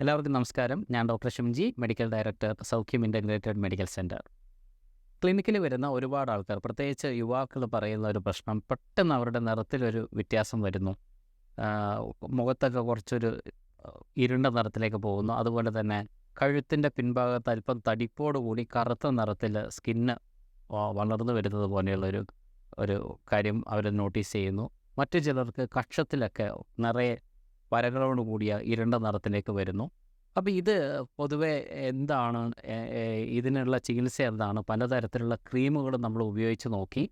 എല്ലാവർക്കും നമസ്കാരം. ഞാൻ doctor Shimji medical director Soukhyam integrated medical centre ക്ലിനിക്കിൽ വരുന്ന ഒരുപാട് ആൾക്കാർ പ്രത്യേകിച്ച് യുവാക്കൾ പറയുന്ന ഒരു പ്രശ്നം പെട്ടെന്ന് അവരുടെ നിറത്തിലൊരു വ്യത്യാസം വരുന്നു. മുഖത്തൊക്കെ കുറച്ചൊരു ഇരുണ്ട നിറത്തിലേക്ക് പോകുന്നു. അതുപോലെ തന്നെ കഴുത്തിന്റെ പിൻഭാഗത്ത് അല്പം തടിപ്പോടുകൂടി കറുത്ത നിറത്തിൽ സ്കിന്ന് വളർന്നു വരുന്നത് പോലെയുള്ളൊരു ഒരു കാര്യം അവർ നോട്ടീസ് ചെയ്യുന്നു. മറ്റു ചിലർക്ക് കക്ഷത്തിലൊക്കെ നിറയെ വരകളോട് കൂടിയ ഇരുണ്ട നിറത്തിലേക്ക് വരുന്നു. അപ്പോൾ ഇത് പൊതുവെ എന്താണ് ഇതിനുള്ള ചികിത്സ എന്താണ്? പലതരത്തിലുള്ള ക്രീമുകൾ നമ്മൾ ഉപയോഗിച്ച് നോക്കി.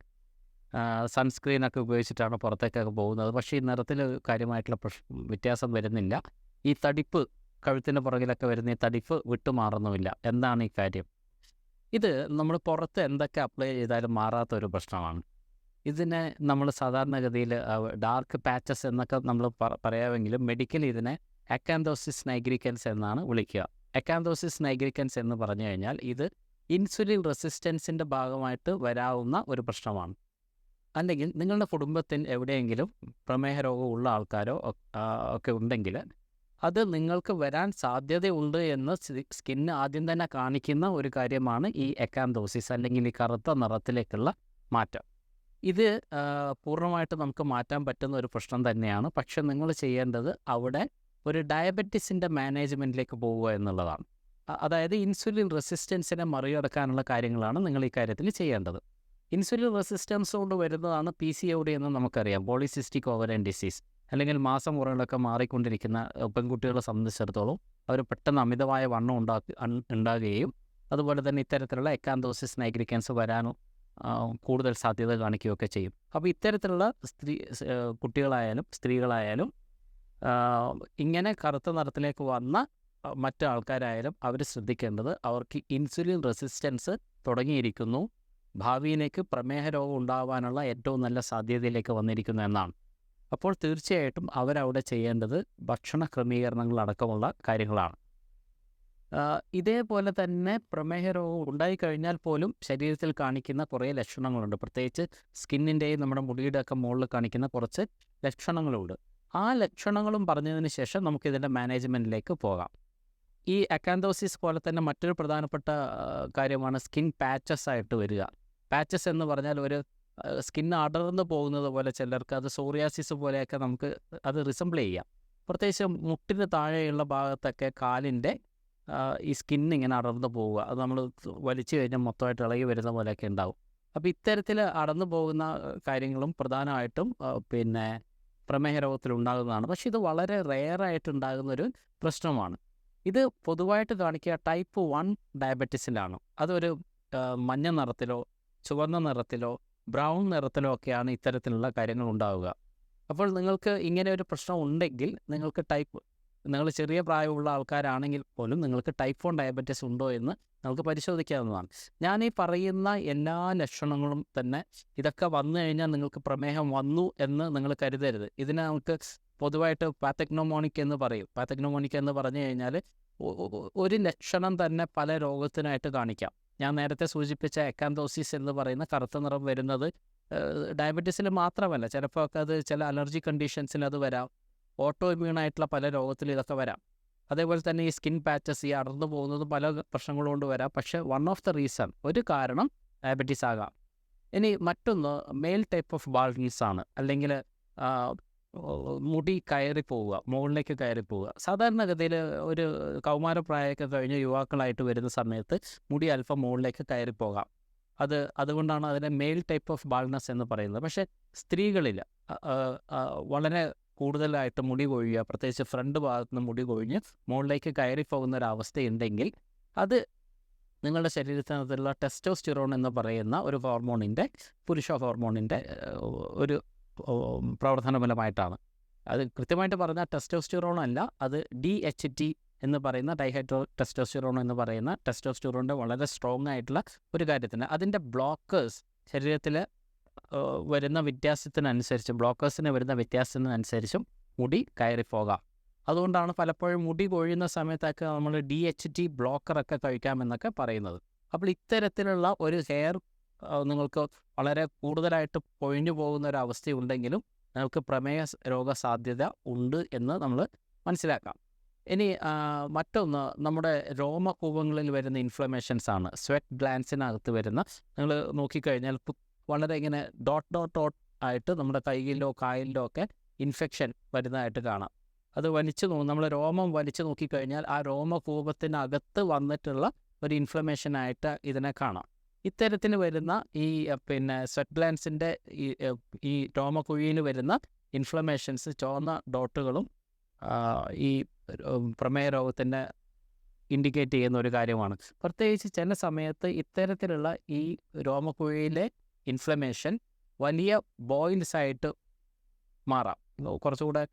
സൺസ്ക്രീനൊക്കെ ഉപയോഗിച്ചിട്ടാണ് പുറത്തേക്കൊക്കെ പോകുന്നത്. പക്ഷേ ഈ നിറത്തിൽ കാര്യമായിട്ടുള്ള പ്രശ്ന വ്യത്യാസം വരുന്നില്ല. ഈ തടിപ്പ് കഴുത്തിന് പുറകിലൊക്കെ വരുന്ന ഈ തടിപ്പ് വിട്ടുമാറുന്നുമില്ല എന്താണ് ഈ കാര്യം? ഇത് നമ്മൾ പുറത്ത് എന്തൊക്കെ അപ്ലൈ ചെയ്താലും മാറാത്ത ഒരു പ്രശ്നമാണ്. ഇതിനെ നമ്മൾ സാധാരണഗതിയിൽ ഡാർക്ക് പാച്ചസ് എന്നൊക്കെ നമ്മൾ പറയാമെങ്കിലും മെഡിക്കൽ ഇതിനെ അക്കാന്തോസിസ് നൈഗ്രിക്കൻസ് എന്നാണ് വിളിക്കുക. അക്കാന്തോസിസ് നൈഗ്രിക്കൻസ് എന്ന് പറഞ്ഞു കഴിഞ്ഞാൽ ഇത് ഇൻസുലിൻ റെസിസ്റ്റൻസിന്റെ ഭാഗമായിട്ട് വരാവുന്ന ഒരു പ്രശ്നമാണ്. അല്ലെങ്കിൽ നിങ്ങളുടെ കുടുംബത്തിൽ എവിടെയെങ്കിലും പ്രമേഹ രോഗമുള്ള ആൾക്കാരോ ഒക്കെ ഉണ്ടെങ്കിൽ അത് നിങ്ങൾക്ക് വരാൻ സാധ്യതയുണ്ട് എന്ന് സ്കിന്ന് ആദ്യം തന്നെ കാണിക്കുന്ന ഒരു കാര്യമാണ് ഈ എക്കാന്തോസിസ് അല്ലെങ്കിൽ ഈ കറുത്ത നിറത്തിലേക്കുള്ള മാറ്റം. ഇത് പൂർണമായിട്ട് നമുക്ക് മാറ്റാൻ പറ്റുന്ന ഒരു പ്രശ്നം തന്നെയാണ്. പക്ഷെ നിങ്ങൾ ചെയ്യേണ്ടത് അവിടെ ഒരു ഡയബറ്റിസിന്റെ മാനേജ്മെന്റിലേക്ക് പോവുക എന്നുള്ളതാണ്. അതായത് ഇൻസുലിൻ റെസിസ്റ്റൻസിനെ മറികടക്കാനുള്ള കാര്യങ്ങളാണ് നിങ്ങൾ ഈ കാര്യത്തിൽ ചെയ്യേണ്ടത്. ഇൻസുലിൻ റെസിസ്റ്റൻസ് കൊണ്ട് വരുന്നതാണ് പി സി ഒ ഡി എന്ന് നമുക്കറിയാം. Polycystic ovarian disease. അല്ലെങ്കിൽ മാസം മുറകളൊക്കെ മാറിക്കൊണ്ടിരിക്കുന്ന പെൺകുട്ടികളെ സംബന്ധിച്ചിടത്തോളം അവർ പെട്ടെന്ന് അമിതമായ വണ്ണം ഉണ്ടാക്കി ഉണ്ടാകുകയും അതുപോലെ തന്നെ ഇത്തരത്തിലുള്ള എക്കാന്തോസിസ് നൈഗ്രിക്കൻസ് വരാനും കൂടുതൽ സാധ്യത കാണിക്കുകയൊക്കെ ചെയ്യും. അപ്പോൾ ഇത്തരത്തിലുള്ള സ്ത്രീ കുട്ടികളായാലും സ്ത്രീകളായാലും ഇങ്ങനെ കറുത്ത നിറത്തിലേക്ക് വന്ന മറ്റു ആൾക്കാരായാലും അവർ ശ്രദ്ധിക്കേണ്ടത് അവർക്ക് ഇൻസുലിൻ റെസിസ്റ്റൻസ് തുടങ്ങിയിരിക്കുന്നു. ഭാവിയിലേക്ക് പ്രമേഹ രോഗം ഉണ്ടാവാനുള്ള ഏറ്റവും നല്ല സാധ്യതയിലേക്ക് വന്നിരിക്കുന്നു എന്നാണ്. അപ്പോൾ തീർച്ചയായിട്ടും അവരവിടെ ചെയ്യേണ്ടത് ഭക്ഷണ ക്രമീകരണങ്ങളടക്കമുള്ള കാര്യങ്ങളാണ്. ഇതേപോലെ തന്നെ പ്രമേഹ രോഗം ഉണ്ടായിക്കഴിഞ്ഞാൽ പോലും ശരീരത്തിൽ കാണിക്കുന്ന കുറേ ലക്ഷണങ്ങളുണ്ട്. പ്രത്യേകിച്ച് സ്കിന്നിന്റെയും നമ്മുടെ മുടിയുടെ ഒക്കെ മുകളിൽ കാണിക്കുന്ന കുറച്ച് ലക്ഷണങ്ങളുണ്ട്. ആ ലക്ഷണങ്ങളും പറഞ്ഞതിന് ശേഷം നമുക്ക് ഇതിന്റെ മാനേജ്മെന്റിലേക്ക് പോകാം. ഈ അക്കാന്തോസിസ് പോലെ തന്നെ മറ്റൊരു പ്രധാനപ്പെട്ട കാര്യമാണ് സ്കിൻ പാച്ചസ് ആയിട്ട് വരിക. പാച്ചസ് എന്ന് പറഞ്ഞാൽ ഒരു സ്കിൻ അടർന്നു പോകുന്നത് പോലെ ചിലർക്ക് അത് സോറിയാസിസ് പോലെയൊക്കെ നമുക്ക് അത് റിസംബിൾ ചെയ്യാം. പ്രത്യേകിച്ച് മുട്ടിന് താഴെയുള്ള ഭാഗത്തൊക്കെ കാലിന്റെ ഈ സ്കിൻ ഇങ്ങനെ അടർന്നു പോവുക. അത് നമ്മൾ വലിച്ചു കഴിഞ്ഞാൽ മൊത്തമായിട്ട് ഇളകി വരുന്ന പോലെയൊക്കെ ഉണ്ടാവും. അപ്പോൾ ഇത്തരത്തിൽ അടന്നു പോകുന്ന കാര്യങ്ങളും പ്രധാനമായിട്ടും പിന്നെ പ്രമേഹ രോഗത്തിൽ ഉണ്ടാകുന്നതാണ്. പക്ഷെ ഇത് വളരെ റെയറായിട്ട് ഉണ്ടാകുന്ന ഒരു പ്രശ്നമാണ്. ഇത് പൊതുവായിട്ട് കാണിക്കുക ടൈപ്പ് വൺ ഡയബറ്റീസിലാണ് അതൊരു മഞ്ഞ നിറത്തിലോ ചുവന്ന നിറത്തിലോ ബ്രൗൺ നിറത്തിലോ ഒക്കെയാണ് ഇത്തരത്തിലുള്ള കാര്യങ്ങൾ ഉണ്ടാവുക. അപ്പോൾ നിങ്ങൾക്ക് ഇങ്ങനെ ഒരു പ്രശ്നം ഉണ്ടെങ്കിൽ നിങ്ങൾക്ക് ടൈപ്പ് നിങ്ങൾ ചെറിയ പ്രായമുള്ള ആൾക്കാരാണെങ്കിൽ പോലും നിങ്ങൾക്ക് ടൈപ്പ് വൺ ഡയബറ്റീസ് ഉണ്ടോ എന്ന് നമുക്ക് പരിശോധിക്കാവുന്നതാണ്. ഞാൻ ഈ പറയുന്ന എല്ലാ ലക്ഷണങ്ങളും തന്നെ ഇതൊക്കെ വന്നു കഴിഞ്ഞാൽ നിങ്ങൾക്ക് പ്രമേഹം വന്നു എന്ന് നിങ്ങൾ കരുതരുത്. ഇതിനെ നമുക്ക് പൊതുവായിട്ട് പാത്തഗ്നോമോണിക് എന്ന് പറയും. പാത്തഗ്നോമോണിക് എന്ന് പറഞ്ഞു കഴിഞ്ഞാൽ ഒരു ലക്ഷണം തന്നെ പല രോഗത്തിനായിട്ട് കാണിക്കാം. ഞാൻ നേരത്തെ സൂചിപ്പിച്ച എക്കാന്തോസിസ് എന്ന് പറയുന്ന കറുത്ത നിറം വരുന്നത് ഡയബറ്റീസിൽ മാത്രമല്ല. ചിലപ്പോൾ അത് ചില അലർജി കണ്ടീഷൻസിൽ അത് വരാം. ഓട്ടോ ഇമ്മ്യൂണായിട്ടുള്ള പല രോഗത്തിൽ ഇതൊക്കെ വരാം. അതേപോലെ തന്നെ ഈ സ്കിൻ പാച്ചസ് ഈ അടർന്നു പോകുന്നത് പല പ്രശ്നങ്ങൾ കൊണ്ട് വരാം. പക്ഷേ വൺ ഓഫ് ദ റീസൺ ഒരു കാരണം ഡയബറ്റീസ് ആകാം. ഇനി മറ്റൊന്ന് മെയിൽ ടൈപ്പ് ഓഫ് ബാൾഡിങ്സ് ആണ്. അല്ലെങ്കിൽ മുടി കയറി പോവുക മുകളിലേക്ക് കയറി പോവുക. സാധാരണഗതിയിൽ ഒരു കൗമാരപ്രായമൊക്കെ കഴിഞ്ഞ് യുവാക്കളായിട്ട് വരുന്ന സമയത്ത് മുടി അല്പം മുകളിലേക്ക് കയറി പോകാം. അത് അതുകൊണ്ടാണ് അതിനെ മെയിൽ ടൈപ്പ് ഓഫ് ബാൾഡ്നസ് എന്ന് പറയുന്നത്. പക്ഷേ സ്ത്രീകളിൽ വളരെ കൂടുതലായിട്ട് മുടി കൊഴിയുക പ്രത്യേകിച്ച് ഫ്രണ്ട് ഭാഗത്ത് നിന്ന് മുടി കൊഴിഞ്ഞ് മുകളിലേക്ക് കയറി പോകുന്ന ഒരു അത് നിങ്ങളുടെ ശരീരത്തിനകത്തുള്ള ടെസ്റ്റോസ്റ്റിറോൺ എന്ന് പറയുന്ന ഒരു ഹോർമോണിന്റെ പുരുഷ ഹോർമോണിന്റെ ഒരു പ്രവർത്തന ഫലമായിട്ടാണ് അത് കൃത്യമായിട്ട് പറഞ്ഞാൽ ടെസ്റ്റോസ്റ്റിറോൺ അല്ല അത് ഡി എച്ച് ടി എന്ന് പറയുന്ന ഡൈഹൈഡ്രോ ടെസ്റ്റോസ്റ്റിറോൺ എന്ന് പറയുന്ന ടെസ്റ്റോസ്റ്റിറോണിന്റെ വളരെ സ്ട്രോങ് ആയിട്ടുള്ള ഒരു കാര്യത്തിന്. അതിന്റെ ബ്ലോക്കേഴ്സ് ശരീരത്തിൽ വരുന്ന വ്യത്യാസത്തിനനുസരിച്ച് ബ്ലോക്കേഴ്സിന് വരുന്ന വ്യത്യാസത്തിനനുസരിച്ചും മുടി കയറിപ്പോകാം അതുകൊണ്ടാണ് പലപ്പോഴും മുടി കൊഴിയുന്ന സമയത്തൊക്കെ നമ്മൾ ഡി എച്ച് ടി ബ്ലോക്കറൊക്കെ കഴിക്കാമെന്നൊക്കെ പറയുന്നത്. അപ്പോൾ ഇത്തരത്തിലുള്ള ഒരു ഹെയർ നിങ്ങൾക്ക് വളരെ കൂടുതലായിട്ട് പൊഴിഞ്ഞു പോകുന്ന ഒരു അവസ്ഥയുണ്ടെങ്കിലും നിങ്ങൾക്ക് പ്രമേയ സ് രോഗ സാധ്യത ഉണ്ട് എന്ന് നമ്മൾ മനസ്സിലാക്കാം. ഇനി മറ്റൊന്ന് നമ്മുടെ രോമകൂപങ്ങളിൽ വരുന്ന ഇൻഫ്ലമേഷൻസ് ആണ്. സ്വെറ്റ് ഗ്ലാൻസിനകത്ത് വരുന്ന നിങ്ങൾ നോക്കിക്കഴിഞ്ഞാൽ വളരെ ഇങ്ങനെ ഡോട്ട് ഡോട്ട് ഡോട്ട് ആയിട്ട് നമ്മുടെ കൈയിലോ കായലിലോ ഒക്കെ ഇൻഫെക്ഷൻ വരുന്നതായിട്ട് കാണാം. അത് വലിച്ചു നോ നമ്മൾ രോമം വലിച്ചു നോക്കിക്കഴിഞ്ഞാൽ ആ രോമകൂപത്തിനകത്ത് വന്നിട്ടുള്ള ഒരു ഇൻഫ്ലമേഷൻ ആയിട്ട് ഇതിനെ കാണാം. ഇത്തരത്തിൽ വരുന്ന ഈ പിന്നെ സ്വെറ്റ് ഗ്ലാൻസിന്റെ ഈ ഈ രോമക്കുഴിയിൽ വരുന്ന ഇൻഫ്ലമേഷൻസ് ചുവന്ന ഡോട്ടുകളും ഈ പ്രമേയ രോഗത്തിന്റെ ഇൻഡിക്കേറ്റ് ചെയ്യുന്ന ഒരു കാര്യമാണ്. പ്രത്യേകിച്ച് ചില സമയത്ത് ഇത്തരത്തിലുള്ള ഈ രോമക്കുഴിയിലെ ഇൻഫ്ലമേഷൻ വലിയ ബോയിൻസ് ആയിട്ട് മാറാം. കുറച്ചുകൂടെ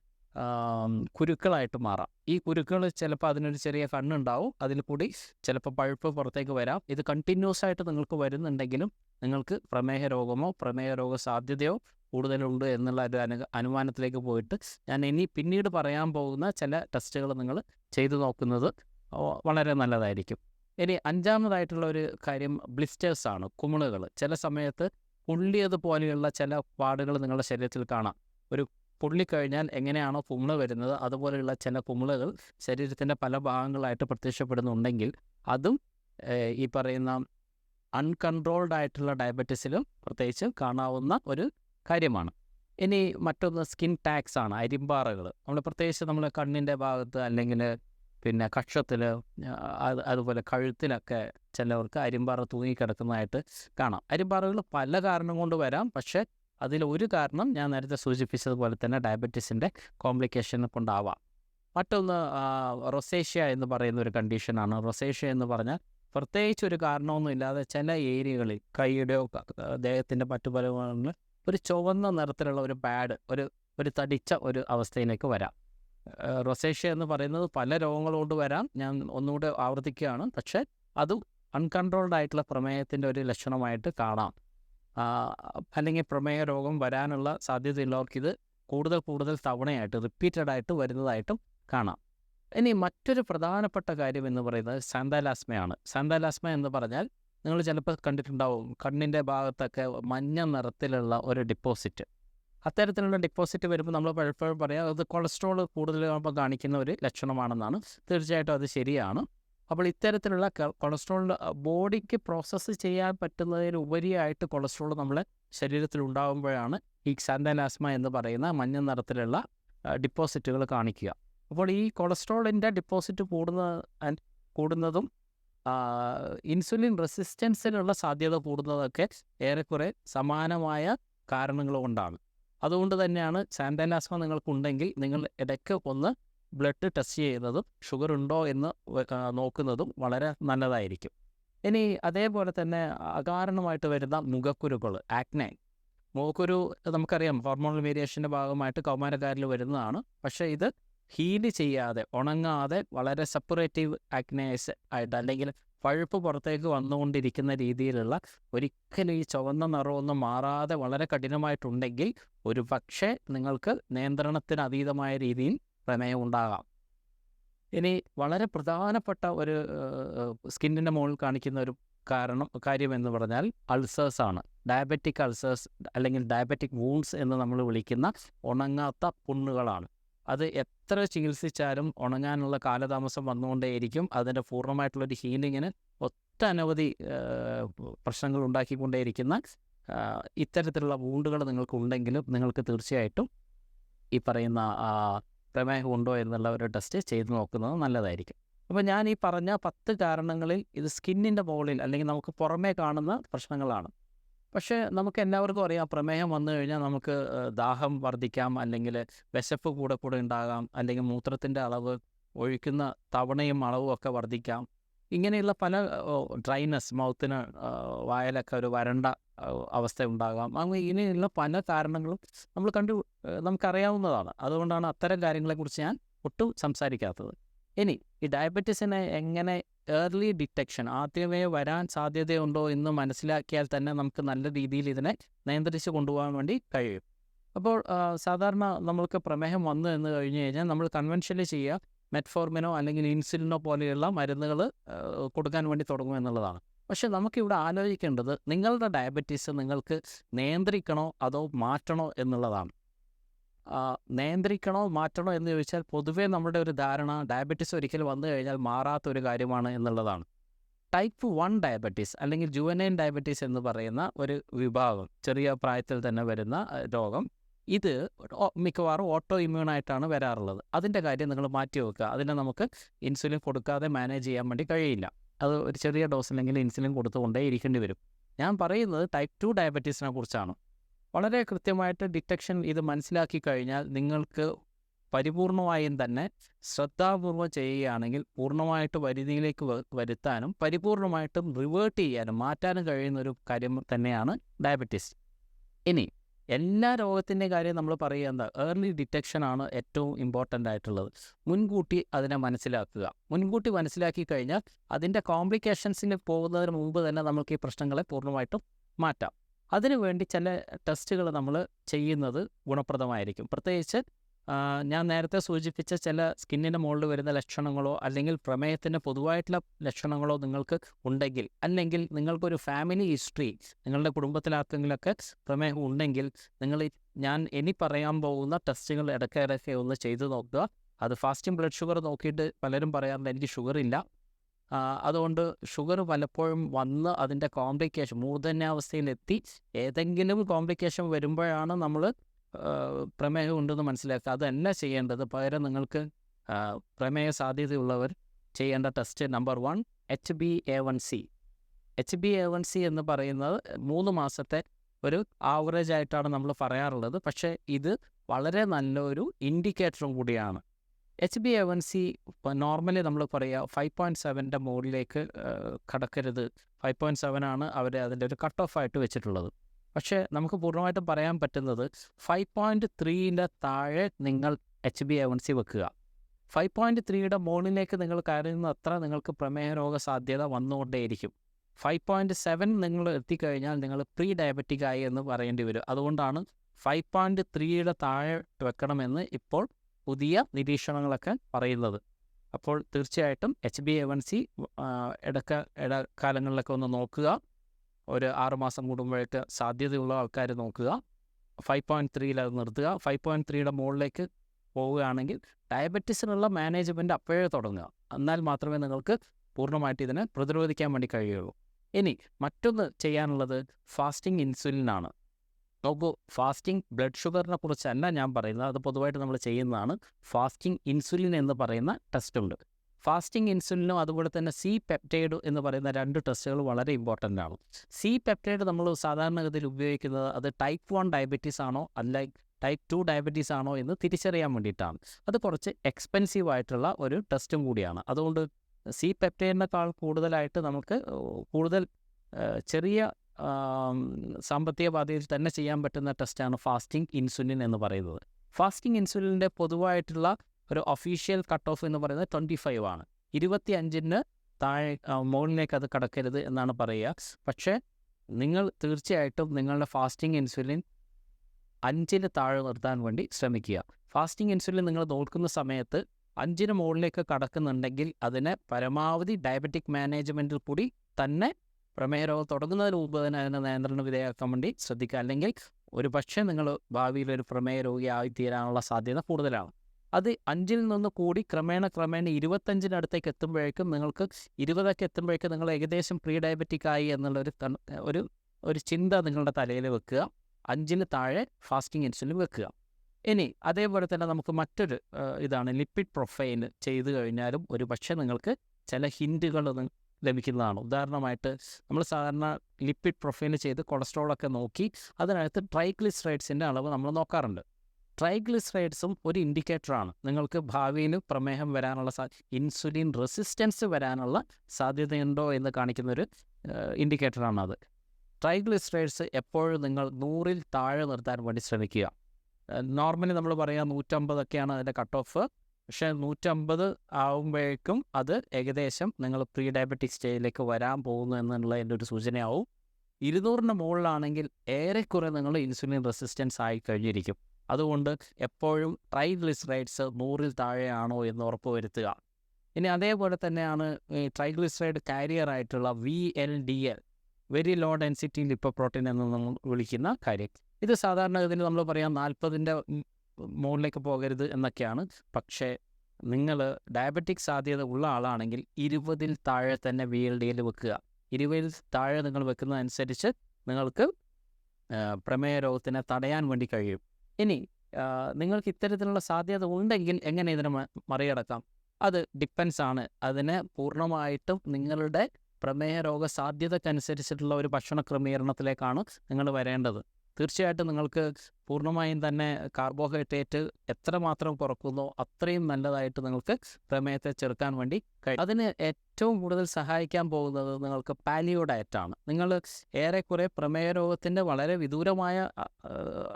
കുരുക്കളായിട്ട് മാറാം. ഈ കുരുക്കൾ ചിലപ്പോൾ അതിനൊരു ചെറിയ കണ്ണുണ്ടാവും. അതിൽ കൂടി ചിലപ്പോൾ പഴുപ്പ് പുറത്തേക്ക് വരാം. ഇത് കണ്ടിന്യൂസ് ആയിട്ട് നിങ്ങൾക്ക് വരുന്നുണ്ടെങ്കിലും നിങ്ങൾക്ക് പ്രമേഹ രോഗമോ പ്രമേഹ രോഗ സാധ്യതയോ കൂടുതലുണ്ട് എന്നുള്ള ഒരു അനു അനുമാനത്തിലേക്ക് പോയിട്ട് ഞാൻ ഇനി പിന്നീട് പറയാൻ പോകുന്ന ചില ടെസ്റ്റുകൾ നിങ്ങൾ ചെയ്തു നോക്കുന്നത് വളരെ നല്ലതായിരിക്കും. ഇനി അഞ്ചാമതായിട്ടുള്ള ഒരു കാര്യം ബ്ലിസ്റ്റേഴ്സ് ആണ് കുമിളുകൾ ചില സമയത്ത് പൊള്ളിയതുപോലെയുള്ള ചില പാടുകൾ നിങ്ങളുടെ ശരീരത്തിൽ കാണാം. ഒരു പൊള്ളിക്കഴിഞ്ഞാൽ എങ്ങനെയാണോ കുമിള വരുന്നത് അതുപോലെയുള്ള ചില കുമിളകൾ ശരീരത്തിന്റെ പല ഭാഗങ്ങളായിട്ട് പ്രത്യക്ഷപ്പെടുന്നുണ്ടെങ്കിൽ അതും ഈ പറയുന്ന അൺകൺട്രോൾഡ് ആയിട്ടുള്ള ഡയബറ്റീസിലും പ്രത്യേകിച്ച് കാണാവുന്ന ഒരു കാര്യമാണ്. ഇനി മറ്റൊന്ന് സ്കിൻ ടാക്സ് ആണ് അരിമ്പാറകൾ നമ്മൾ പ്രത്യേകിച്ച് നമ്മൾ കണ്ണിന്റെ ഭാഗത്ത് അല്ലെങ്കിൽ പിന്നെ കക്ഷത്തിൽ അതുപോലെ കഴുത്തിലൊക്കെ ചിലവർക്ക് അരിമ്പാറ തൂങ്ങിക്കിടക്കുന്നതായിട്ട് കാണാം. അരിമ്പാറകൾ പല കാരണം കൊണ്ട് വരാം. പക്ഷേ അതിൽ ഒരു കാരണം ഞാൻ നേരത്തെ സൂചിപ്പിച്ചതുപോലെ തന്നെ ഡയബറ്റീസിന്റെ കോംപ്ലിക്കേഷൻ കൊണ്ടാവാം. മറ്റൊന്ന് റൊസേഷ്യ എന്ന് പറയുന്ന ഒരു കണ്ടീഷനാണ്. റൊസേഷ്യ എന്ന് പറഞ്ഞാൽ പ്രത്യേകിച്ച് ഒരു കാരണമൊന്നും ഇല്ലാതെ ചില ഏരിയകളിൽ കൈയുടെയോ ദേഹത്തിന്റെ മറ്റു പല ഒരു ചുവന്ന നിറത്തിലുള്ള ഒരു പാഡ് ഒരു ഒരു തടിച്ച ഒരു അവസ്ഥയിലേക്ക് വരാം. റൊസേഷ്യ എന്ന് പറയുന്നത് പല രോഗങ്ങളോട് വരാം ഞാൻ ഒന്നുകൂടെ ആവർത്തിക്കുകയാണ്. പക്ഷേ അതും അൺകൺട്രോൾഡ് ആയിട്ടുള്ള പ്രമേഹത്തിന്റെ ഒരു ലക്ഷണമായിട്ട് കാണാം. അല്ലെങ്കിൽ പ്രമേഹ രോഗം വരാനുള്ള ഇത് കൂടുതൽ കൂടുതൽ തവണയായിട്ട് റിപ്പീറ്റഡ് ആയിട്ട് വരുന്നതായിട്ടും കാണാം. ഇനി മറ്റൊരു പ്രധാനപ്പെട്ട കാര്യം എന്ന് പറയുന്നത് സാന്താലാസ്മയാണ് സാന്താലാസ്മ എന്ന് പറഞ്ഞാൽ നിങ്ങൾ ചിലപ്പോൾ കണ്ടിട്ടുണ്ടാവും കണ്ണിന്റെ ഭാഗത്തൊക്കെ മഞ്ഞ നിറത്തിലുള്ള ഒരു ഡിപ്പോസിറ്റ് അത്തരത്തിലുള്ള ഡിപ്പോസിറ്റ് വരുമ്പോൾ നമ്മൾ പലപ്പോഴും പറയാം അത് കൊളസ്ട്രോൾ കൂടുതലാകുമ്പോൾ കാണിക്കുന്ന ഒരു ലക്ഷണമാണെന്നാണ്. തീർച്ചയായിട്ടും അത് ശരിയാണ്. അപ്പോൾ ഇത്തരത്തിലുള്ള കൊളസ്ട്രോൾ ബോഡിക്ക് പ്രോസസ്സ് ചെയ്യാൻ പറ്റുന്നതിന് ഉപരിയായിട്ട് കൊളസ്ട്രോൾ നമ്മൾ ശരീരത്തിൽ ഉണ്ടാകുമ്പോഴാണ് ഈ സാന്താനാസ്മ എന്ന് പറയുന്ന മഞ്ഞ നിറത്തിലുള്ള ഡിപ്പോസിറ്റുകൾ കാണിക്കുക. അപ്പോൾ ഈ കൊളസ്ട്രോളിന്റെ ഡിപ്പോസിറ്റ് കൂടുന്ന കൂടുന്നതും ഇൻസുലിൻ റെസിസ്റ്റൻസിനുള്ള സാധ്യത കൂടുന്നതൊക്കെ ഏറെക്കുറെ സമാനമായ കാരണങ്ങൾ കൊണ്ടാണ്. അതുകൊണ്ട് തന്നെയാണ് സാന്താലാസ്മ നിങ്ങൾക്കുണ്ടെങ്കിൽ നിങ്ങൾ ഇടയ്ക്ക് ഒന്ന് ബ്ലഡ് ടെസ്റ്റ് ചെയ്യുന്നതും ഷുഗർ ഉണ്ടോ എന്ന് നോക്കുന്നതും വളരെ നല്ലതായിരിക്കും. ഇനി അതേപോലെ തന്നെ അകാരണമായിട്ട് വരുന്ന മുഖക്കുരുക്കൾ ആക്നെ. മുഖക്കുരു നമുക്കറിയാം ഹോർമോണൽ വേരിയേഷന്റെ ഭാഗമായിട്ട് കൗമാരക്കാരിൽ വരുന്നതാണ്. പക്ഷേ ഇത് ഹീൽ ചെയ്യാതെ ഉണങ്ങാതെ വളരെ സെപ്പറേറ്റീവ് ആക്നേസ് ആയിട്ട് അല്ലെങ്കിൽ പഴുപ്പ് പുറത്തേക്ക് വന്നുകൊണ്ടിരിക്കുന്ന രീതിയിലുള്ള ഒരിക്കലും ഈ ചുവന്ന നിറമൊന്നും മാറാതെ വളരെ കഠിനമായിട്ടുണ്ടെങ്കിൽ ഒരു പക്ഷേ നിങ്ങൾക്ക് നിയന്ത്രണത്തിന് അതീതമായ രീതിയിൽ പ്രമേയം ഉണ്ടാകാം. ഇനി വളരെ പ്രധാനപ്പെട്ട ഒരു സ്കിന്നിന്റെ മുകളിൽ കാണിക്കുന്ന ഒരു കാരണം കാര്യം എന്ന് പറഞ്ഞാൽ അൾസേഴ്സ് ആണ്. ഡയബറ്റിക് അൾസേഴ്സ് അല്ലെങ്കിൽ ഡയബറ്റിക് വൂൺസ് എന്ന് നമ്മൾ വിളിക്കുന്ന ഉണങ്ങാത്ത പുണ്ണുകളാണ്. അത് എത്ര ചികിത്സിച്ചാലും ഉണങ്ങാനുള്ള കാലതാമസം വന്നുകൊണ്ടേയിരിക്കും. അതിന്റെ പൂർണമായിട്ടുള്ളൊരു ഹീലിങ്ങിന് ഒട്ടനവധി പ്രശ്നങ്ങൾ ഉണ്ടാക്കിക്കൊണ്ടേയിരിക്കുന്ന ഇത്തരത്തിലുള്ള വൂണ്ടുകൾ നിങ്ങൾക്കുണ്ടെങ്കിലും നിങ്ങൾക്ക് തീർച്ചയായിട്ടും ഈ പറയുന്ന പ്രമേഹം ഉണ്ടോ എന്നുള്ള ഒരു ടെസ്റ്റ് ചെയ്ത് നോക്കുന്നത് നല്ലതായിരിക്കും. അപ്പോൾ ഞാൻ ഈ പറഞ്ഞ പത്ത് കാരണങ്ങളിൽ ഇത് സ്കിന്നിന്റെ മുകളിൽ അല്ലെങ്കിൽ നമുക്ക് പുറമേ കാണുന്ന പ്രശ്നങ്ങളാണ്. പക്ഷേ നമുക്ക് എല്ലാവർക്കും അറിയാം പ്രമേഹം വന്നു കഴിഞ്ഞാൽ നമുക്ക് ദാഹം വർദ്ധിക്കാം അല്ലെങ്കിൽ വിശപ്പ് കൂടെ കൂടെ ഉണ്ടാകാം അല്ലെങ്കിൽ മൂത്രത്തിന്റെ അളവ് ഒഴിക്കുന്ന തവണയും അളവും ഒക്കെ വർദ്ധിക്കാം. ഇങ്ങനെയുള്ള പല ഡ്രൈനസ് മൗത്തിന് വായലൊക്കെ ഒരു വരണ്ട അവസ്ഥ ഉണ്ടാകാം. അങ്ങനെ ഇങ്ങനെയുള്ള പല കാരണങ്ങളും നമ്മൾ കണ്ടു നമുക്കറിയാവുന്നതാണ്. അതുകൊണ്ടാണ് അത്തരം കാര്യങ്ങളെക്കുറിച്ച് ഞാൻ ഒട്ടും സംസാരിക്കാത്തത്. ഇനി ഈ ഡയബറ്റീസിനെ എങ്ങനെ ഏർലി ഡിറ്റക്ഷൻ ആദ്യമേ വരാൻ സാധ്യതയുണ്ടോ എന്ന് മനസ്സിലാക്കിയാൽ തന്നെ നമുക്ക് നല്ല രീതിയിൽ ഇതിനെ നിയന്ത്രിച്ച് കൊണ്ടുപോകാൻ വേണ്ടി കഴിയും. അപ്പോൾ സാധാരണ നമ്മൾക്ക് പ്രമേഹം വന്നു എന്ന് കഴിഞ്ഞ് കഴിഞ്ഞാൽ നമ്മൾ കൺവെൻഷനിൽ ചെയ്യുക മെറ്റ്ഫോർമിനോ അല്ലെങ്കിൽ ഇൻസുലിനോ പോലെയുള്ള മരുന്നുകൾ കൊടുക്കാൻ വേണ്ടി തുടങ്ങും എന്നുള്ളതാണ്. പക്ഷെ നമുക്കിവിടെ ആലോചിക്കേണ്ടത് നിങ്ങളുടെ ഡയബറ്റീസ് നിങ്ങൾക്ക് നിയന്ത്രിക്കണോ അതോ മാറ്റണോ എന്നുള്ളതാണ്. നിയന്ത്രിക്കണോ മാറ്റണോ എന്ന് ചോദിച്ചാൽ പൊതുവേ നമ്മുടെ ഒരു ധാരണ ഡയബറ്റീസ് ഒരിക്കൽ വന്നു കഴിഞ്ഞാൽ മാറാത്ത ഒരു കാര്യമാണ് എന്നുള്ളതാണ്. ടൈപ്പ് വൺ ഡയബറ്റീസ് അല്ലെങ്കിൽ ജുവനൈൻ ഡയബറ്റീസ് എന്ന് പറയുന്ന ഒരു വിഭാഗം ചെറിയ പ്രായത്തിൽ തന്നെ വരുന്ന രോഗം. ഇത് മിക്കവാറും ഓട്ടോ ഇമ്മ്യൂണായിട്ടാണ് വരാറുള്ളത്. അതിന്റെ കാര്യം നിങ്ങൾ മാറ്റി വെക്കുക. അതിനെ നമുക്ക് ഇൻസുലിൻ കൊടുക്കാതെ മാനേജ് ചെയ്യാൻ വേണ്ടി കഴിയില്ല. അത് ഒരു ചെറിയ ഡോസിലെങ്കിൽ ഇൻസുലിൻ കൊടുത്തുകൊണ്ടേ ഇരിക്കേണ്ടി വരും. ഞാൻ പറയുന്നത് ടൈപ്പ് ടു ഡയബറ്റീസിനെ കുറിച്ചാണ്. വളരെ കൃത്യമായിട്ട് ഡിറ്റക്ഷൻ ഇത് മനസ്സിലാക്കി കഴിഞ്ഞാൽ നിങ്ങൾക്ക് പരിപൂർണമായും തന്നെ ശ്രദ്ധാപൂർവം ചെയ്യുകയാണെങ്കിൽ പൂർണമായിട്ട് വരുതിയിലേക്ക് വരുത്താനും പരിപൂർണമായിട്ടും റിവേർട്ട് ചെയ്യാനും മാറ്റാനും കഴിയുന്ന ഒരു കാര്യം തന്നെയാണ് ഡയബറ്റീസ് ഇനി എല്ലാ രോഗത്തിന്റെ കാര്യം നമ്മൾ പറയുക എന്താ ഏർലി ഡിറ്റക്ഷൻ ആണ് ഏറ്റവും ഇമ്പോർട്ടന്റ് ആയിട്ടുള്ളത്. മുൻകൂട്ടി അതിനെ മനസ്സിലാക്കുക. മുൻകൂട്ടി മനസ്സിലാക്കി കഴിഞ്ഞാൽ അതിന്റെ കോംപ്ലിക്കേഷൻസിന് പോകുന്നതിന് മുമ്പ് തന്നെ നമുക്ക് ഈ പ്രശ്നങ്ങളെ പൂർണമായിട്ടും മാറ്റാം. അതിനുവേണ്ടി ചില ടെസ്റ്റുകൾ നമ്മൾ ചെയ്യുന്നത് ഗുണപ്രദമായിരിക്കും. പ്രത്യേകിച്ച് ഞാൻ നേരത്തെ സൂചിപ്പിച്ച ചില സ്കിന്നിന്റെ മുകളിൽ വരുന്ന ലക്ഷണങ്ങളോ അല്ലെങ്കിൽ പ്രമേഹത്തിന്റെ പൊതുവായിട്ടുള്ള ലക്ഷണങ്ങളോ നിങ്ങൾക്ക് ഉണ്ടെങ്കിൽ അല്ലെങ്കിൽ നിങ്ങൾക്കൊരു ഫാമിലി ഹിസ്റ്ററി നിങ്ങളുടെ കുടുംബത്തിലാർക്കെങ്കിലൊക്കെ പ്രമേഹം ഉണ്ടെങ്കിൽ നിങ്ങൾ ഞാൻ ഇനി പറയാൻ പോകുന്ന ടെസ്റ്റുകൾ ഇടയ്ക്കിടയ്ക്ക് ഒന്ന് ചെയ്തു നോക്കുക. അത് ഫാസ്റ്റിംഗ് ബ്ലഡ് ഷുഗർ നോക്കിയിട്ട് പലരും പറയാറുണ്ട് എനിക്ക് ഷുഗർ ഇല്ല അതുകൊണ്ട് ഷുഗർ പലപ്പോഴും വന്ന് അതിന്റെ കോംപ്ലിക്കേഷൻ മൂർധന്യാവസ്ഥയിലെത്തി. ഏതെങ്കിലും കോംപ്ലിക്കേഷൻ വരുമ്പോഴാണ് നമ്മൾ പ്രമേഹം ഉണ്ടെന്ന് മനസ്സിലാക്കുക. അതല്ല ചെയ്യേണ്ടത്. പകരം നിങ്ങൾക്ക് പ്രമേഹ സാധ്യതയുള്ളവർ ചെയ്യേണ്ട test number one H B A one C. H B A one C എന്ന് പറയുന്നത് മൂന്ന് മാസത്തെ ഒരു ആവറേജ് ആയിട്ടാണ് നമ്മൾ പറയാറുള്ളത്. പക്ഷേ ഇത് വളരെ നല്ലൊരു ഇൻഡിക്കേറ്ററും കൂടിയാണ്. H B A one C normally നമ്മൾ പറയുക ഫൈവ് പോയിന്റ് സെവന്റെ മുകളിലേക്ക് കടക്കരുത്. ഫൈവ് പോയിന്റ് സെവൻ ആണ് അവർ അതിന്റെ ഒരു കട്ട് ഓഫ് ആയിട്ട് വെച്ചിട്ടുള്ളത്. പക്ഷേ നമുക്ക് പൂർണമായിട്ടും പറയാൻ പറ്റുന്നത് ഫൈവ് പോയിന്റ് ത്രീന്റെ താഴെ നിങ്ങൾ H B A one C വെക്കുക. ഫൈവ് പോയിന്റ് ത്രീയുടെ മുകളിലേക്ക് നിങ്ങൾ കയറുന്ന അത്ര നിങ്ങൾക്ക് പ്രമേഹ രോഗ സാധ്യത വന്നുകൊണ്ടേയിരിക്കും. ഫൈവ് പോയിന്റ് സെവൻ നിങ്ങൾ എത്തിക്കഴിഞ്ഞാൽ നിങ്ങൾ പ്രീ ഡയബറ്റിക് ആയി എന്ന് പറയേണ്ടി വരും. അതുകൊണ്ടാണ് ഫൈവ് പോയിന്റ് ത്രീയുടെ താഴെ വെക്കണമെന്ന് ഇപ്പോൾ പുതിയ നിരീക്ഷണങ്ങളൊക്കെ പറയുന്നത്. അപ്പോൾ തീർച്ചയായിട്ടും H B A one C ഇടക്ക ഇടക്കാലങ്ങളിലൊക്കെ ഒന്ന് നോക്കുക. ഒരു ആറുമാസം കൂടുമ്പോഴേക്ക് സാധ്യതയുള്ള ആൾക്കാർ നോക്കുക. ഫൈവ് പോയിന്റ് ത്രീയിൽ അത് നിർത്തുക. ഫൈവ് പോയിന്റ് ത്രീയുടെ മുകളിലേക്ക് പോവുകയാണെങ്കിൽ ഡയബറ്റീസിനുള്ള മാനേജ്മെന്റ് അപ്പോഴേ തുടങ്ങുക. എന്നാൽ മാത്രമേ നിങ്ങൾക്ക് പൂർണമായിട്ട് ഇതിനെ പ്രതിരോധിക്കാൻ വേണ്ടി കഴിയുള്ളൂ. ഇനി മറ്റൊന്ന് ചെയ്യാനുള്ളത് ഫാസ്റ്റിംഗ് ഇൻസുലിനാണ് നോക്കൂ ഫാസ്റ്റിംഗ് ബ്ലഡ് ഷുഗറിനെ കുറിച്ചല്ല ഞാൻ പറയുന്നത്. അത് പൊതുവായിട്ട് നമ്മൾ ചെയ്യുന്നതാണ്. ഫാസ്റ്റിംഗ് ഇൻസുലിൻ എന്ന് പറയുന്ന ടെസ്റ്റ് ഉണ്ട്. ഫാസ്റ്റിംഗ് ഇൻസുലിനും അതുപോലെ തന്നെ സി പെപ്റ്റൈഡ് എന്ന് പറയുന്ന രണ്ട് ടെസ്റ്റുകൾ വളരെ ഇമ്പോർട്ടന്റ് ആണ്. സി പെപ്റ്റൈഡ് നമ്മൾ സാധാരണഗതിയിൽ ഉപയോഗിക്കുന്നത് അത് ടൈപ്പ് വൺ ഡയബറ്റീസ് ആണോ അല്ല ടൈപ്പ് ടു ഡയബറ്റീസ് ആണോ എന്ന് തിരിച്ചറിയാൻ വേണ്ടിയിട്ടാണ്. അത് കുറച്ച് എക്സ്പെൻസീവ് ആയിട്ടുള്ള ഒരു ടെസ്റ്റും കൂടിയാണ്. അതുകൊണ്ട് സി പെപ്റ്റൈഡിനേക്കാൾ കൂടുതലായിട്ട് നമുക്ക് കൂടുതൽ ചെറിയ സാമ്പത്തിക പാതയിൽ തന്നെ ചെയ്യാൻ പറ്റുന്ന ടെസ്റ്റാണ് ഫാസ്റ്റിംഗ് ഇൻസുലിൻ എന്ന് പറയുന്നത്. ഫാസ്റ്റിംഗ് ഇൻസുലിന്റെ പൊതുവായിട്ടുള്ള ഒരു ഒഫീഷ്യൽ കട്ട് ഓഫ് എന്ന് പറയുന്നത് ട്വന്റി ഫൈവ് ആണ്. ഇരുപത്തി അഞ്ചിന് താഴെ മുകളിലേക്ക് അത് കടക്കരുത് എന്നാണ് പറയുക. പക്ഷേ നിങ്ങൾ തീർച്ചയായിട്ടും നിങ്ങളുടെ ഫാസ്റ്റിംഗ് ഇൻസുലിൻ അഞ്ചിന് താഴെ നിർത്താൻ വേണ്ടി ശ്രമിക്കുക. ഫാസ്റ്റിംഗ് ഇൻസുലിൻ നിങ്ങൾ നോക്കുന്ന സമയത്ത് അഞ്ചിന് മുകളിലേക്ക് കടക്കുന്നുണ്ടെങ്കിൽ അതിനെ പരമാവധി ഡയബറ്റിക് മാനേജ്മെന്റിൽ കൂടി തന്നെ പ്രമേഹ രോഗം തുടങ്ങുന്നതിന് മുമ്പ് തന്നെ അതിനെ നിയന്ത്രണ വിധേയമാക്കാൻ വേണ്ടി ശ്രദ്ധിക്കുക. അല്ലെങ്കിൽ ഒരു പക്ഷേ നിങ്ങൾ ഭാവിയിൽ ഒരു പ്രമേഹ രോഗിയായി തീരാനുള്ള സാധ്യത കൂടുതലാണ്. അത് അഞ്ചിൽ നിന്ന് കൂടി ക്രമേണ ക്രമേണ ഇരുപത്തഞ്ചിനടുത്തേക്ക് എത്തുമ്പോഴേക്കും നിങ്ങൾക്ക് ഇരുപതൊക്കെ എത്തുമ്പോഴേക്കും നിങ്ങൾ ഏകദേശം പ്രീ ഡയബറ്റിക് ആയി എന്നുള്ളൊരു ഒരു ഒരു ചിന്ത നിങ്ങളുടെ തലയിൽ വെക്കുക. അഞ്ചിന് താഴെ ഫാസ്റ്റിംഗ് ഇൻസുലിൻ വെക്കുക. ഇനി അതേപോലെ തന്നെ നമുക്ക് മറ്റൊരു ഇതാണ് ലിപ്പിഡ് പ്രൊഫൈൽ ചെയ്തു കഴിഞ്ഞാലും ഒരു പക്ഷേ നിങ്ങൾക്ക് ചില ഹിന്റുകൾ ലഭിക്കുന്നതാണ്. ഉദാഹരണമായിട്ട് നമ്മൾ സാധാരണ ലിപ്പിഡ് പ്രൊഫൈൽ ചെയ്ത് കൊളസ്ട്രോളൊക്കെ നോക്കി അതിനകത്ത് ട്രൈഗ്ലിസറൈഡ്സിന്റെ അളവ് നമ്മൾ നോക്കാറുണ്ട്. ട്രൈഗ്ലിസറൈഡ്സും ഒരു ഇൻഡിക്കേറ്ററാണ് നിങ്ങൾക്ക് ഭാവിയിൽ പ്രമേഹം വരാനുള്ള സാ ഇൻസുലിൻ റെസിസ്റ്റൻസ് വരാനുള്ള സാധ്യതയുണ്ടോ എന്ന് കാണിക്കുന്നൊരു ഇൻഡിക്കേറ്ററാണ് അത്. ട്രൈഗ്ലിസറൈഡ്സ് എപ്പോഴും നിങ്ങൾ നൂറിൽ താഴെ നിർത്താൻ വേണ്ടി ശ്രമിക്കുക. നോർമലി നമ്മൾ പറയാം നൂറ്റമ്പതൊക്കെയാണ് അതിന്റെ കട്ട് ഓഫ് പക്ഷേ നൂറ്റമ്പത് ആകുമ്പോഴേക്കും അത് ഏകദേശം നിങ്ങൾ പ്രീ ഡയബറ്റിക് സ്റ്റേജിലേക്ക് വരാൻ പോകുന്നു എന്നുള്ള എന്റെ ഒരു സൂചനയാവും. ഇരുന്നൂറിന്റെ മുകളിലാണെങ്കിൽ ഏറെക്കുറെ നിങ്ങൾ ഇൻസുലിൻ റെസിസ്റ്റൻസ് ആയി കഴിഞ്ഞിരിക്കും. അതുകൊണ്ട് എപ്പോഴും ട്രൈഗ്ലിസറൈഡ്സ് നൂറിൽ താഴെയാണോ എന്ന് ഉറപ്പ് വരുത്തുക ഇനി അതേപോലെ തന്നെയാണ് ഈ ട്രൈഗ്ലിസറൈഡ് കാരിയർ ആയിട്ടുള്ള V L D L very low density lipoprotein എന്ന് നമ്മൾ വിളിക്കുന്ന കാര്യം. ഇത് സാധാരണഗതിയിൽ നമ്മൾ പറയാം നാൽപ്പതിന്റെ മുകളിലേക്ക് പോകരുത് എന്നൊക്കെയാണ്. പക്ഷേ നിങ്ങൾ ഡയബറ്റിക് സാധ്യത ഉള്ള ആളാണെങ്കിൽ ഇരുപതിൽ താഴെ തന്നെ വി എൽ ഡിയിൽ വെക്കുക. ഇരുപതിൽ താഴെ നിങ്ങൾ വെക്കുന്നതനുസരിച്ച് നിങ്ങൾക്ക് പ്രമേയ രോഗത്തിനെ തടയാൻ വേണ്ടി കഴിയും. ഇനി നിങ്ങൾക്ക് ഇത്തരത്തിലുള്ള സാധ്യത ഉണ്ടെങ്കിൽ എങ്ങനെ ഇതിനെ മറികടക്കാം? അത് ഡിപ്പെൻസ് ആണ്. അതിനെ പൂർണമായിട്ടും നിങ്ങളുടെ പ്രമേയ രോഗ സാധ്യതക്കനുസരിച്ചിട്ടുള്ള ഒരു ഭക്ഷണ ക്രമീകരണത്തിലേക്കാണ് നിങ്ങൾ വരേണ്ടത്. തീർച്ചയായിട്ടും നിങ്ങൾക്ക് പൂർണമായും തന്നെ കാർബോഹൈഡ്രേറ്റ് എത്ര മാത്രം കുറക്കുന്നോ അത്രയും നല്ലതായിട്ട് നിങ്ങൾക്ക് പ്രമേയത്തെ ചെറുക്കാൻ വേണ്ടി കഴിയും അതിന് ഏറ്റവും കൂടുതൽ സഹായിക്കാൻ പോകുന്നത് നിങ്ങൾക്ക് പാലിയോ ഡയറ്റാണ് നിങ്ങൾ ഏറെക്കുറെ പ്രമേയ രോഗത്തിന്റെ വളരെ വിദൂരമായ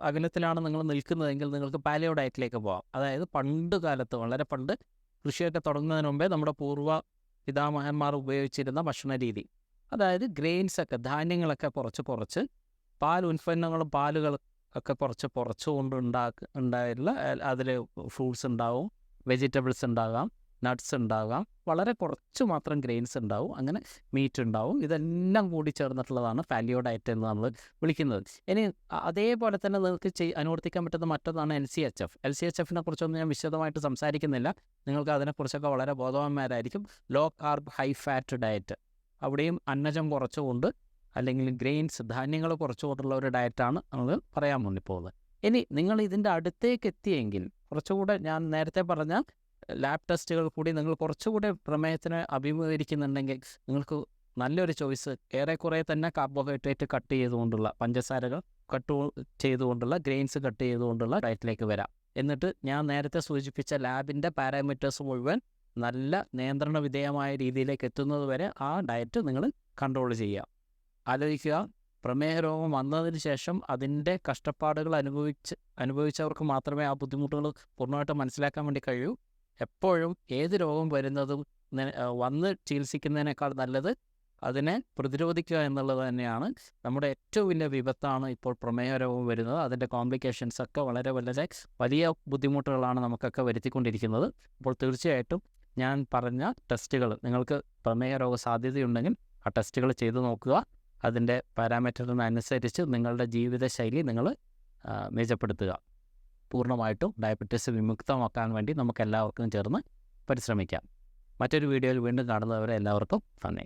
അകലത്തിലാണ് നിങ്ങൾ നിൽക്കുന്നതെങ്കിൽ നിങ്ങൾക്ക് പാലിയോ ഡയറ്റിലേക്ക് പോകാം. അതായത് പണ്ട് കാലത്ത് വളരെ പണ്ട് കൃഷിയൊക്കെ തുടങ്ങുന്നതിന് മുമ്പേ നമ്മുടെ പൂർവ പിതാമഹന്മാർ ഉപയോഗിച്ചിരുന്ന ഭക്ഷണ രീതി അതായത് ഗ്രെയിൻസ് ഒക്കെ ധാന്യങ്ങളൊക്കെ കുറച്ച് കുറച്ച് പാൽ ഉൽപ്പന്നങ്ങളും പാലുകൾ ഒക്കെ കുറച്ച് കുറച്ചുകൊണ്ട് ഉണ്ടാക്ക ഉണ്ടായിട്ടുള്ള അതിൽ ഫ്രൂട്ട്സ് ഉണ്ടാവും വെജിറ്റബിൾസ് ഉണ്ടാകാം നട്ട്സ് ഉണ്ടാകാം വളരെ കുറച്ച് മാത്രം ഗ്രെയിൻസ് ഉണ്ടാവും അങ്ങനെ മീറ്റ് ഉണ്ടാവും. ഇതെല്ലാം കൂടി ചേർന്നിട്ടുള്ളതാണ് പാലിയോ ഡയറ്റ് എന്ന് നമ്മൾ വിളിക്കുന്നത്. ഇനി അതേപോലെ തന്നെ നിങ്ങൾക്ക് ചെയ് അനുവർത്തിക്കാൻ പറ്റുന്ന മറ്റൊന്നാണ് L C H F. L C H എഫിനെ കുറിച്ചൊന്നും ഞാൻ വിശദമായിട്ട് സംസാരിക്കുന്നില്ല. നിങ്ങൾക്ക് അതിനെക്കുറിച്ചൊക്കെ വളരെ ബോധവാന്മാരായിരിക്കും. Low carb high fat diet. അവിടെയും അന്നജം കുറച്ചുകൊണ്ട് അല്ലെങ്കിൽ ഗ്രെയിൻസ് ധാന്യങ്ങൾ കുറച്ചുകൂടെയുള്ള ഒരു ഡയറ്റാണ് നമ്മൾ പറയാൻ പോകുന്നത്. ഇനി നിങ്ങൾ ഇതിന്റെ അടുത്തേക്ക് എത്തിയെങ്കിൽ കുറച്ചുകൂടെ ഞാൻ നേരത്തെ പറഞ്ഞ ലാബ് ടെസ്റ്റുകൾ കൂടി നിങ്ങൾ കുറച്ചുകൂടെ പ്രമേയത്തിന് അഭിമുഖീകരിക്കുന്നുണ്ടെങ്കിൽ നിങ്ങൾക്ക് നല്ലൊരു ചോയ്സ് ഏറെക്കുറെ തന്നെ കാർബോഹൈഡ്രേറ്റ് കട്ട് ചെയ്തുകൊണ്ടുള്ള പഞ്ചസാരകൾ കട്ട് ചെയ്തുകൊണ്ടുള്ള ഗ്രെയിൻസ് കട്ട് ചെയ്തുകൊണ്ടുള്ള ഡയറ്റിലേക്ക് വരാം. എന്നിട്ട് ഞാൻ നേരത്തെ സൂചിപ്പിച്ച ലാബിന്റെ പാരാമീറ്റേഴ്സ് മുഴുവൻ നല്ല നിയന്ത്രണ വിധേയമായ രീതിയിലേക്ക് എത്തുന്നത് വരെ ആ ഡയറ്റ് നിങ്ങൾ കൺട്രോൾ ചെയ്യുക. ആലോചിക്കുക. പ്രമേഹ രോഗം വന്നതിന് ശേഷം അതിന്റെ കഷ്ടപ്പാടുകൾ അനുഭവിച്ച് അനുഭവിച്ചവർക്ക് മാത്രമേ ആ ബുദ്ധിമുട്ടുകൾ പൂർണമായിട്ട് മനസ്സിലാക്കാൻ വേണ്ടി കഴിയൂ. എപ്പോഴും ഏത് രോഗം വരുന്നതും വന്ന് ചികിത്സിക്കുന്നതിനേക്കാൾ നല്ലത് അതിനെ പ്രതിരോധിക്കുക എന്നുള്ളത് തന്നെയാണ്. നമ്മുടെ ഏറ്റവും വലിയ വിപത്താണ് ഇപ്പോൾ പ്രമേഹ രോഗം വരുന്നത്. അതിന്റെ കോംപ്ലിക്കേഷൻസ് ഒക്കെ വളരെ വളരെ വലിയ ബുദ്ധിമുട്ടുകളാണ് നമുക്കൊക്കെ വരുത്തിക്കൊണ്ടിരിക്കുന്നത്. അപ്പോൾ തീർച്ചയായിട്ടും ഞാൻ പറഞ്ഞ ടെസ്റ്റുകൾ നിങ്ങൾക്ക് പ്രമേഹ രോഗ സാധ്യതയുണ്ടെങ്കിൽ ആ ടെസ്റ്റുകൾ ചെയ്തു നോക്കുക. അതിന്റെ പാരാമീറ്ററിനനുസരിച്ച് നിങ്ങളുടെ ജീവിതശൈലി നിങ്ങൾ മെച്ചപ്പെടുത്തുക. പൂർണമായിട്ടും ഡയബറ്റീസ് വിമുക്തമാക്കാൻ വേണ്ടി നമുക്ക് എല്ലാവർക്കും ചേർന്ന് പരിശ്രമിക്കാം. മറ്റൊരു വീഡിയോയിൽ വീണ്ടും കാണുന്നവരെ എല്ലാവർക്കും നന്ദി.